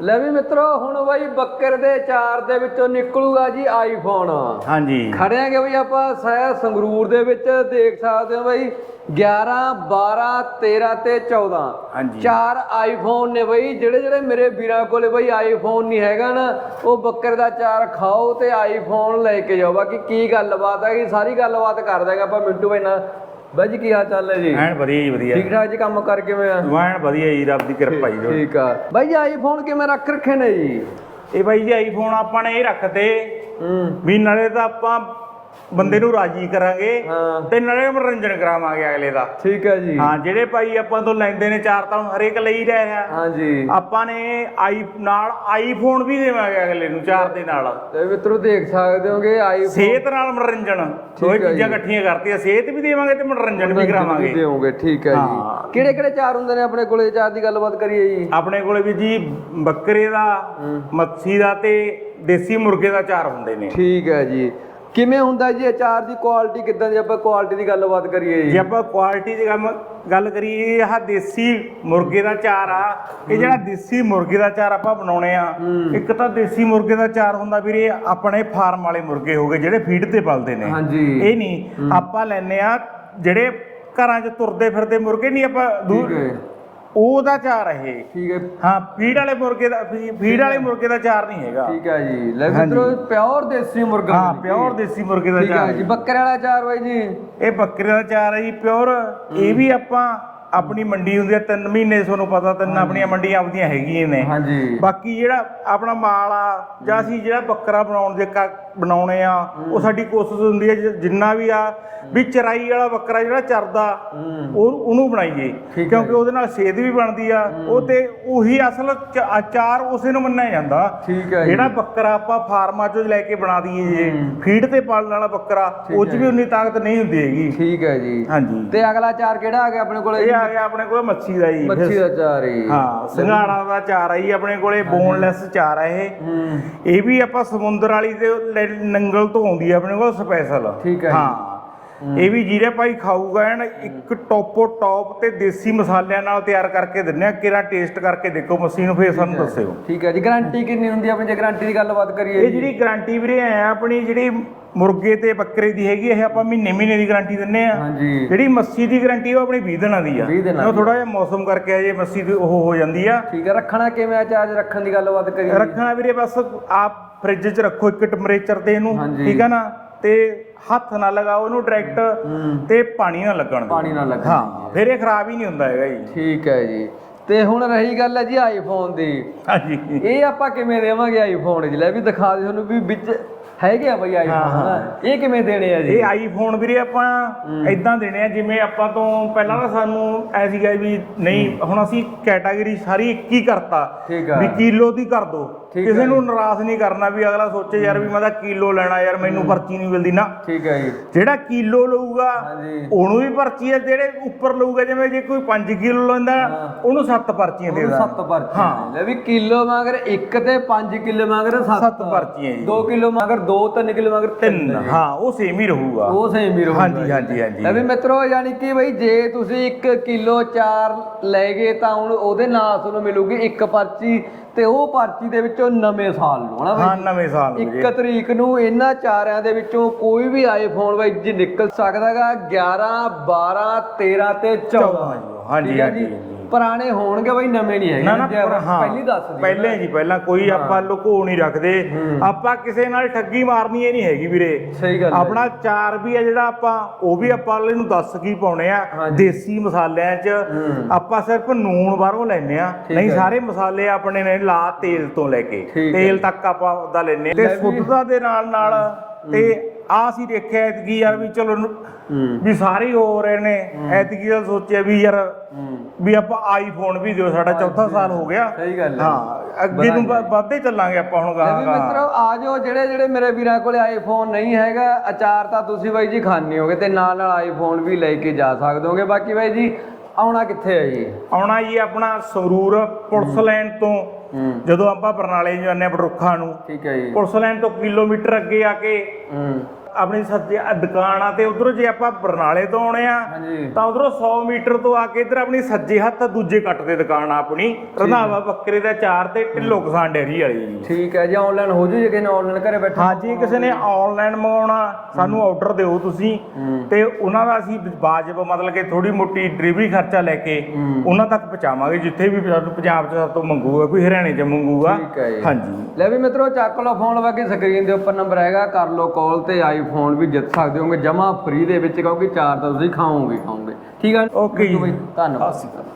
ਲੈ ਵੀ ਮਿੱਤਰੋ ਹੁਣ ਬਾਈ ਬੱਕਰ ਦੇ ਚਾਰ ਦੇ ਵਿੱਚੋਂ ਨਿਕਲੂਗਾ ਜੀ ਆਈਫੋਨ ਹਾਂਜੀ। ਖੜਿਆਂਗੇ ਬਈ ਆਪਾਂ ਸ਼ਹਿਰ ਸੰਗਰੂਰ ਦੇ ਵਿੱਚ ਦੇਖ ਸਕਦੇ ਹੋ ਬਈ 11 12 13 ਤੇ 14 ਹਾਂਜੀ। ਚਾਰ ਆਈਫੋਨ ਨੇ ਬਈ ਜਿਹੜੇ ਜਿਹੜੇ ਮੇਰੇ ਵੀਰਾਂ ਕੋਲੇ ਬਈ ਆਈਫੋਨ ਨਹੀਂ ਹੈਗਾ ਨਾ ਉਹ ਬੱਕਰ ਦਾ ਚਾਰ ਖਾਓ ਤੇ ਆਈਫੋਨ ਲੈ ਕੇ ਜਾਓ। ਬਾਕੀ ਕੀ ਗੱਲਬਾਤ ਹੈ ਕਿ ਸਾਰੀ ਗੱਲਬਾਤ ਕਰ ਦਾਂਗੇ ਆਪਾਂ ਮਿੰਟੂ ਭਾਈ ਨਾਲ। ਬਾਈ ਜੀ ਕੀ ਹਾਲ ਚਾਲ ਹੈ ਜੀ? ਐਨ ਵਧੀਆ ਜੀ ਵਧੀਆ। ਠੀਕ ਠਾਕ ਜੀ ਕੰਮ ਕਰ ਕਿਵੇਂ ਆ? ਐਨ ਵਧੀਆ ਜੀ ਰੱਬ ਦੀ ਕਿਰਪਾ ਜੀ ਠੀਕ ਆ। ਬਾਈ ਜੀ ਆਈਫੋਨ ਕਿਵੇਂ ਰੱਖ ਰੱਖੇ ਨੇ ਜੀ? ਇਹ ਬਾਈ ਜੀ ਆਈਫੋਨ ਆਪਾਂ ਨੇ ਇਹ ਰੱਖਤੇ। ਹੂੰ। ਵੀ ਨਾਲੇ ਤਾਂ ਆਪਾਂ ਬੰਦੇ ਨੂੰ ਰਾਜੀ ਕਰਾਂਗੇ ਹਾਂ। ਤੇ ਨਾਲੇ ਮਨੋਰੰਜਨ ਕਰਾਵਾਂਗੇ ਅਗਲੇ ਦਾ। ਠੀਕ ਹੈ ਜੀ। ਹਾਂ ਜਿਹੜੇ ਭਾਈ ਆਪਾਂ ਤੋਂ ਲੈਂਦੇ ਨੇ ਚਾਰ ਤਾਂ ਹਰੇਕ ਲਈ ਰਹੇ ਆ ਹਾਂਜੀ। ਆਪਾਂ ਨੇ ਆਈ ਨਾਲ ਆਈਫੋਨ ਵੀ ਦੇਵਾਂਗੇ ਅਗਲੇ ਨੂੰ ਚਾਰ ਦੇ ਨਾਲ। ਤੇ ਮਿੱਤਰੋ ਦੇਖ ਸਕਦੇ ਹੋਗੇ ਆਈਫੋਨ। ਸਿਹਤ ਨਾਲ ਮਨੋਰੰਜਨ। ਹੈ ਚੀਜ਼ਾਂ ਇਕੱਠੀਆਂ ਕਰਤੀਆਂ ਸਿਹਤ ਵੀ ਦੇਵਾਂਗੇ ਤੇ ਮਨੋਰੰਜਨ ਵੀ ਕਰਾਵਾਂਗੇ। ਦੇਵੋਗੇ ਠੀਕ ਹੈ ਜੀ। ਹਾਂ। ਕਿਹੜੇ ਕਿਹੜੇ ਚਾਰ ਹੁੰਦੇ ਨੇ ਆਪਣੇ ਕੋਲੇ? ਚਾਰ ਦੀ ਗੱਲਬਾਤ ਕਰੀਏ ਜੀ। ਆਪਣੇ ਕੋਲੇ ਵੀ ਜੀ ਬੱਕਰੇ ਦਾ ਮੱਛੀ ਦਾ ਤੇ ਦੇਸੀ ਮੁਰਗੇ ਦਾ ਚਾਰ ਹੁੰਦੇ ਨੇ। ਠੀਕ ਹੈ ਜੀ। ਕਿਵੇਂ ਹੁੰਦਾ ਜੀ ਅਚਾਰ ਦੀ ਕੁਆਲਿਟੀ ਕਿੱਦਾਂ ਦੀ? ਆਪਾਂ ਕੁਆਲਿਟੀ ਦੀ ਗੱਲਬਾਤ ਕਰੀਏ ਜੇ। ਜੀ ਆਪਾਂ ਕੁਆਲਿਟੀ ਦੀ ਗੱਲ ਕਰੀਏ ਇਹ ਦੇਸੀ ਮੁਰਗੇ ਦਾ ਚਾਰ ਆ। ਇਹ ਜਿਹੜਾ ਦੇਸੀ ਮੁਰਗੇ ਦਾ ਚਾਰ ਆਪਾਂ ਬਣਾਉਣੇ ਆ। ਇੱਕ ਤਾਂ ਦੇਸੀ ਮੁਰਗੇ ਦਾ ਚਾਰ ਹੁੰਦਾ ਵੀਰੇ ਆਪਣੇ ਫਾਰਮ ਵਾਲੇ ਮੁਰਗੇ ਹੋਗੇ ਜਿਹੜੇ ਫੀਡ ਤੇ ਪਲਦੇ ਨੇ। ਇਹ ਨਹੀਂ ਆਪਾਂ ਲੈਨੇ ਆ ਜਿਹੜੇ ਘਰਾਂ 'ਚ ਤੁਰਦੇ ਫਿਰਦੇ ਮੁਰਗੇ ਨਹੀਂ ਆਪਾਂ ਦੂਰ ਉਹਦਾ ਚਾਰ ਇਹ। ਠੀਕ ਹੈ। ਹਾਂ ਫੀਡ ਵਾਲੇ ਮੁਰਗੇ ਦਾ ਫੀਡ ਵਾਲੇ ਮੁਰਗੇ ਦਾ ਚਾਰ ਨਹੀਂ ਹੈਗਾ। ਠੀਕ ਹੈ ਜੀ। ਲੈ ਮਿੱਤਰੋ ਪਿਓਰ ਦੇਸੀ ਮੁਰਗਾ ਹਾਂ ਪਿਓਰ ਦੇਸੀ ਮੁਰਗੇ ਦਾ ਠੀਕ ਚਾਰ ਹੈ। ਜੀ ਬੱਕਰੇ ਵਾਲਾ ਚਾਰ ਬਾਈ ਜੀ। ਇਹ ਬੱਕਰੇ ਦਾ ਚਾਰ ਹੈ ਜੀ ਪਿਓਰ। ਇਹ ਵੀ ਆਪਾਂ ਆਪਣੀ ਮੰਡੀ ਹੁੰਦੀ ਹੈ 3 ਮਹੀਨੇ ਤੁਹਾਨੂੰ ਪਤਾ ਤਿੰਨ ਆਪਣੀਆਂ ਮੰਡੀਆਂ ਆਪਦੀਆਂ ਹੈਗੀਆਂ ਨੇ। ਹਾਂਜੀ। ਬਾਕੀ ਜਿਹੜਾ ਆਪਣਾ ਮਾਲ ਆ ਜਾਂ ਅਸੀਂ ਜਿਹੜਾ ਬੱਕਰਾ ਬਣਾਉਣ ਦੇ ਕ- ਬਣਾਉਣੇ ਆ ਉਹ ਸਾਡੀ ਕੋਸ਼ਿਸ਼ ਹੁੰਦੀ ਹੈ ਜਿੰਨਾ ਵੀ ਆ ਵੀ ਚਰਾਈ ਵਾਲਾ ਬੱਕਰਾ ਜਿਹੜਾ ਚਰਦਾ ਉਹ ਉਹਨੂੰ ਬਣਾਈਏ। ਕਿਉਂਕਿ ਉਹਦੇ ਨਾਲ ਸੇਧ ਵੀ ਬਣਦੀ ਆ ਉਹ ਤੇ ਉਹੀ ਅਸਲ ਆਚਾਰ ਉਸੇ ਨੂੰ ਮੰਨਿਆ ਜਾਂਦਾ। ਠੀਕ ਹੈ ਜੀ। ਜਿਹੜਾ ਬੱਕਰਾ ਆਪਾਂ ਫਾਰਮਾਂ ਚੋਂ ਲੈ ਕੇ ਬਣਾ ਦਈਏ ਜੇ ਫੀਡ ਤੇ ਪਾਲਣ ਵਾਲਾ ਬੱਕਰਾ ਉਹ ਚ ਵੀ ਉਨੀ ਤਾਕਤ ਨਹੀਂ ਹੁੰਦੀ ਹੈਗੀ। ਠੀਕ ਹੈ ਜੀ। ਹਾਂਜੀ। ਤੇ ਅਗਲਾ ਚਾਰ ਕਿਹੜਾ ਆ ਗਿਆ ਆਪਣੇ ਕੋਲੇ? ਇਹ ਆ। ਗਿਆ ਆਪਣੇ ਕੋਲ ਮੱਛੀ ਦਾ ਜੀ ਮੱਛੀ ਦਾ ਚਾਰ ਹੀ। ਹਾਂ ਸਿੰਘਾੜਾ ਦਾ ਚਾਰ ਆ ਜੀ ਆਪਣੇ ਕੋਲੇ ਬੋਨਲੈਸ ਚਾਰ ਆ ਇਹ। ਇਹ ਵੀ ਆਪਾਂ ਸਮੁੰਦਰ ਵਾਲੀ ਦੇ ਨੰਗਲ ਤੋਂ ਆਉਂਦੀ ਆ ਆਪਣੇ ਕੋਲ ਸਪੈਸ਼ਲ। ਠੀਕ ਹੈ। ਹਾਂ। ਇਹ ਵੀ ਜਿਹੜੇ ਭਾਈ ਖਾਊਗਾ ਐਨ ਇੱਕ ਟੋਪੋ ਟੌਪ ਤੇ ਦੇਸੀ ਮਸਾਲਿਆਂ ਨਾਲ ਤਿਆਰ ਕਰਕੇ ਦਿੰਨੇ ਆ। ਕਿਹੜਾ ਟੇਸਟ ਕਰਕੇ ਦੇਖੋ ਮੱਛੀ ਨੂੰ ਫੇਰ ਸਾਨੂੰ ਦੱਸਿਓ। ਠੀਕ ਹੈ ਜੀ। ਗਾਰੰਟੀ ਕਿੰਨੀ ਹੁੰਦੀ ਹੈ ਆਪਣੀ? ਜੇ ਗਾਰੰਟੀ ਦੀ ਗੱਲਬਾਤ ਕਰੀਏ ਇਹ ਜਿਹੜੀ ਗਾਰੰਟੀ ਵੀਰੇ ਐ ਆਪਣੀ ਜਿਹੜੀ ਮੁਰਗੇ ਤੇ ਬੱਕਰੇ ਦੀ ਹੈਗੀ ਇਹ ਆਪਾਂ ਮਹੀਨੇ ਮਹੀਨੇ ਦੀ ਗਾਰੰਟੀ ਦਿੰਨੇ ਆ। ਹਾਂਜੀ। ਜਿਹੜੀ ਮੱਛੀ ਦੀ ਗਾਰੰਟੀ ਉਹ ਆਪਣੀ 20 ਦਿਨਾਂ ਦੀ ਆ। 20 ਦਿਨਾਂ ਉਹ। ਥੋੜਾ ਜਿਹਾ ਮੌਸਮ ਕਰਕੇ ਅਜੇ ਮੱਛੀ ਦੀ ਉਹ ਹੋ ਜਾਂਦੀ ਆ। ਠੀਕ ਹੈ। ਰੱਖਣਾ ਕਿਵੇਂ ਆ? ਚਾਰਜ ਰੱਖਣ ਦੀ ਗੱਲਬਾਤ ਕਰੀਏ ਰੱਖਣਾ ਵੀਰੇ ਬਸ ਆਪ ਫ੍ਰਿਜ 'ਚ ਰੱਖੋ ਇੱਕ ਟੈਂਪਰੇਚਰ ਤੇ ਇਹਨੂੰ। ਠੀਕ ਆ ਨਾ? ਤੇ ਹੱਥ ਨਾ ਲਗਾਓ ਉਹਨੂੰ ਡਾਇਰੈਕਟ ਤੇ ਪਾਣੀ ਨਾ ਲੱਗਣ ਦਿਓ। ਪਾਣੀ ਨਾਲ ਲੱਗਣ ਹਾਂ ਫਿਰ ਇਹ ਖਰਾਬ ਹੀ ਨਹੀਂ ਹੁੰਦਾ ਹੈਗਾ ਜੀ। ਠੀਕ ਹੈ ਜੀ। ਤੇ ਹੁਣ ਰਹੀ ਗੱਲ ਹੈ ਜੀ ਆਈਫੋਨ ਦੀ। ਹਾਂਜੀ। ਇਹ ਆਪਾਂ ਕਿਵੇਂ ਦੇਵਾਂਗੇ ਆਈਫੋਨ ਜੀ ਲੈ ਵੀ ਦਿਖਾ ਦੇ ਤੁਹਾਨੂੰ ਵੀ ਵਿੱਚ ਹੈਗੇ ਆ ਬਈ ਆਈਫੋਨ ਇਹ ਕਿਵੇਂ ਦੇਣੇ ਆ ਜੀ? ਇਹ ਆਈਫੋਨ ਵੀਰੇ ਆਪਾਂ ਇਦਾਂ ਦੇਣੇ ਆ ਜਿਵੇਂ ਆਪਾਂ ਤੋਂ ਪਹਿਲਾਂ ਤਾਂ ਸਾਨੂੰ ਐ ਸੀਗਾ ਵੀ ਨਹੀਂ ਹੁਣ ਅਸੀਂ ਕੈਟਾਗਰੀ ਸਾਰੀ ਇੱਕ ਹੀ ਕਰਤਾ। ਠੀਕ ਆ। ਵੀ ਕਿਲੋ ਦੀ ਕਰ ਦੋ। ਠੀਕ ਕਿਸੇ ਨੂੰ ਨਾਰਾਜ਼ ਨਹੀਂ ਕਰਨਾ ਵੀ ਅਗਲਾ ਸੋਚੇ ਯਾਰ ਵੀ ਮੈਂ ਤਾਂ ਕਿਲੋ ਲੈਣਾ ਯਾਰ ਮੈਨੂੰ ਪਰਚੀ ਨਹੀਂ ਮਿਲਦੀ। ਨਾ। ਠੀਕ ਹੈ ਜੀ। ਜਿਹੜਾ ਕਿਲੋ ਲਊਗਾ ਉਹਨੂੰ ਵੀ ਪਰਚੀ ਹੈ ਜਿਹੜੇ ਉੱਪਰ ਲਊਗਾ ਜਿਵੇਂ ਜੇ ਕੋਈ 5 ਕਿਲੋ ਲੈਂਦਾ ਉਹਨੂੰ 7 ਪਰਚੀਆਂ ਦੇ ਉਹਨੂੰ ਦਾਂ ਸੱਤ ਪਰਚੀ ਹਾਂ। ਲੈ ਵੀ ਕਿਲੋ ਮੰਗਰ 1 ਤੇ 5 ਕਿਲੋ ਮੰਗਰ 7 ਸੱਤ ਪਰਚੀਆਂ ਜੀ। 2 ਕਿਲੋ ਮੰਗਰ 2 3 ਕਿਲੋ ਮੰਗਰ ਤਿੰਨ ਹਾਂ ਉਹ ਸੇਮ ਹੀ ਰਹੂਗਾ। ਉਹ ਸੇਮ ਹੀ ਰਹੂਗਾ ਹਾਂਜੀ। ਹਾਂਜੀ, ਹਾਂਜੀ। ਲੈ ਵੀ ਮਿੱਤਰੋ ਯਾਨੀ ਕਿ ਬਈ ਜੇ ਤੁਸੀਂ 1 ਕਿਲੋ ਚਾਰ ਲੈ ਗਏ ਤਾਂ ਹੁਣ ਉਹਦੇ ਨਾਲ ਤੁਹਾਨੂੰ ਮਿਲੂਗੀ ਇੱਕ ਪਰਚੀ ਤੇ ਉਹ ਪਰਚੀ ਦੇ ਵਿੱਚੋਂ ਨਵੇਂ ਸਾਲ ਨੂੰ ਹਨਾ ਹਾਂ ਨਵੇਂ ਸਾਲ ਨੂੰ ਜੀ 1 ਤਰੀਕ ਨੂੰ ਇਹਨਾਂ ਚਾਰਿਆਂ ਦੇ ਵਿੱਚੋਂ ਕੋਈ ਵੀ ਆਈਫੋਨ ਬਾਈ ਜੀ ਨਿਕਲ ਸਕਦਾਗਾ 11 12 13 ਤੇ 14 ਹਾਂਜੀ, ਠੀਕ ਹੈ ਹਾਂਜੀ, ਜੀ? ਹਾਂਜੀ। ਪੁਰਾਣੇ ਹੋਣਗੇ ਬਾਈ ਨਵੇਂ ਨਹੀਂ ਹੈਗੇ। ਨਾ ਨਾ ਜੇ ਆਪਾਂ ਹਾਂ ਪਹਿਲੀ ਦੱਸ ਦਈਏ। ਪਹਿਲੇ ਜੀ ਪਹਿਲਾਂ ਕੋਈ ਆਪਾਂ ਲੁਕੋ ਨਹੀਂ ਰੱਖਦੇ। ਆਪਾਂ ਕਿਸੇ ਨਾਲ ਠੱਗੀ ਮਾਰਨੀ ਇਹ ਨਹੀਂ ਹੈਗੀ ਵੀਰੇ। ਸਹੀ ਗੱਲ ਹੈ। ਆਪਣਾ ਚਾਰ ਵੀ ਆ ਜਿਹੜਾ ਆਪਾਂ ਉਹ ਵੀ ਆਪਾਂ ਵਾਲੇ ਨੂੰ ਦੱਸ ਕੀ ਪਾਉਣੇ ਆ। ਹਾਂਜੀ। ਦੇਸੀ ਮਸਾਲਿਆਂ 'ਚ ਆਪਾਂ ਸਿਰਫ ਨੂਣ ਬਾਹਰੋਂ ਲੈਨੇ ਆ। ਠੀਕ ਨਹੀਂ ਹੈ। ਸਾਰੇ ਮਸਾਲੇ ਆਪਣੇ ਨੇ ਲਾ ਤੇਲ ਤੋਂ ਲੈ ਕੇ। ਠੀਕ ਹੈ। ਤੇਲ ਤੱਕ ਆਪਾਂ ਉਹਦਾ ਲੈਨੇ ਆ। ਤੇ ਲੈ ਵੀ- ਸ਼ੁੱਧਤਾ ਦੇ ਨਾਲ ਨਾਲ ਤੇ ਆ ਅਸੀਂ ਦੇਖਿਆ ਐਤਕੀ ਯਾਰ ਵੀ ਚਲੋ ਵੀ ਸਾਰੇ ਹੀ ਰਹੇ ਨੇ ਐਤਕੀ ਦਾ ਸੋਚਿਆ ਵੀ ਯਾਰ ਵੀ ਆਪਾਂ ਆਈਫੋਨ ਵੀ ਦਿਓ ਸਾਡਾ ਚੌਥਾ ਸਾਲ ਹੋ ਗਿਆ। ਸਹੀ ਗੱਲ ਹੈ। ਹਾਂ ਅੱਗੇ ਨੂੰ ਵੱਧਦੇ ਚੱਲਾਂਗੇ ਆਪਾਂ ਹੁਣ ਗਾਹਾਂ ਵੀ ਗਾਹਾਂ। ਮਿੱਤਰੋ ਆ ਜਾਓ ਜਿਹੜੇ ਜਿਹੜੇ ਮੇਰੇ ਵੀਰਾਂ ਕੋਲੇ ਆਈਫੋਨ ਨਹੀਂ ਹੈਗਾ ਅਚਾਰ ਤਾਂ ਤੁਸੀਂ ਬਾਈ ਜੀ ਖਾਣੇ ਹੋਗੇ ਤੇ ਨਾਲ ਨਾਲ ਆਈਫੋਨ ਵੀ ਲੈ ਕੇ ਜਾ ਸਕਦੇ ਹੋਗੇ। ਬਾਕੀ ਬਾਈ ਜੀ ਆਉਣਾ ਕਿੱਥੇ ਹੈ ਜੀ? ਆਉਣਾ ਜੀ ਆਪਣਾ ਸੰਗਰੂਰ ਪੁਲਿਸ ਲਾਈਨ ਤੋਂ। ਜਦੋਂ ਆਪਾਂ ਬਰਨਾਲੇ ਜਾਂਦੇ ਹਾਂ ਬੜਰੁੱਖਾਂ ਨੂੰ। ਠੀਕ ਹੈ ਜੀ। ਪੁਲਿਸ ਲਾਈਨ ਤੋਂ ਕਿਲੋਮੀਟਰ ਅੱਗੇ ਆ ਕੇ ਆਪਣੀ ਸੱਜੇ ਆ ਦੁਕਾਨ ਆ ਤੇ ਉਧਰੋਂ ਜੇ ਆਪਾਂ ਬਰਨਾਲੇ ਤੋਂ ਆਉਣੇ ਆ ਹਾਂਜੀ। ਤਾਂ ਉਧਰੋਂ 100 ਮੀਟਰ ਤੋਂ ਆ ਕੇ ਇੱਧਰ ਆਪਣੀ ਸੱਜੇ ਹੱਥ ਦੂਜੇ ਕੱਟ ਤੇ ਦੁਕਾਨ ਆ ਆਪਣੀ ਰੰਧਾਵਾ ਬੱਕਰੇ ਦਾ ਚਾਰ ਤੇ ਢਿੱਲੋ ਕਿਸਾਨ ਡੈਰੀ ਵਾਲੀ ਜੀ। ਠੀਕ ਹੈ ਜੀ ਆਨਲਾਈਨ ਹੋ ਜੂ ਜੇ ਕਿਸੇ ਨੇ ਆਨਲਾਈਨ ਘਰੇ ਬੈਠੇ। ਹਾਂ ਜੀ ਕਿਸੇ ਨੇ ਆਨਲਾਈਨ ਮੰਗਾਉਣਾ ਸਾਨੂੰ ਆਰਡਰ ਦਿਓ ਤੁਸੀਂ। ਤੇ ਉਹਨਾਂ ਦਾ ਅਸੀਂ ਵਾਜਬ ਮਤਲਬ ਕਿ ਥੋੜੀ ਮੋਟੀ ਡਿਲੀਵਰੀ ਖਰਚਾ ਲੈ ਕੇ ਉਹਨਾਂ ਤੱਕ ਪਹੁੰਚਾਵਾਂਗੇ ਜਿੱਥੇ ਵੀ ਪੰਜਾਬ 'ਚ ਸਭ ਤੋਂ ਮੰਗੂਗਾ ਕੋਈ ਹਰਿਆਣੇ 'ਚ ਮੰਗੂਗਾ। ਠੀਕ ਹੈ ਜੀ। ਹਾਂਜੀ। ਲੈ ਵੀ ਮਿੱਤਰੋ ਚੱਕ ਲਓ ਫੋਨ ਬਾਕੀ ਸਕਰੀਨ ਦੇ ਉੱਪਰ ਨੰਬਰ ਹੈਗਾ ਕਰ ਲਓ ਕਾਲ ਤੇ ਆਈਫੋਨ ਵੀ ਜਿੱਤ ਸਕਦੇ ਹੋਗੇ ਜਮਾ ਫ੍ਰੀ ਦੇ ਵਿੱਚ ਕਿਉਂਕਿ ਚਾਰ ਤਾਂ ਤੁਸੀਂ ਖਾਓਗੇ ਖਾਓਗੇ। ਠੀਕ ਹੈ Okay ਜੀ। ਧੰਨਵਾਦ।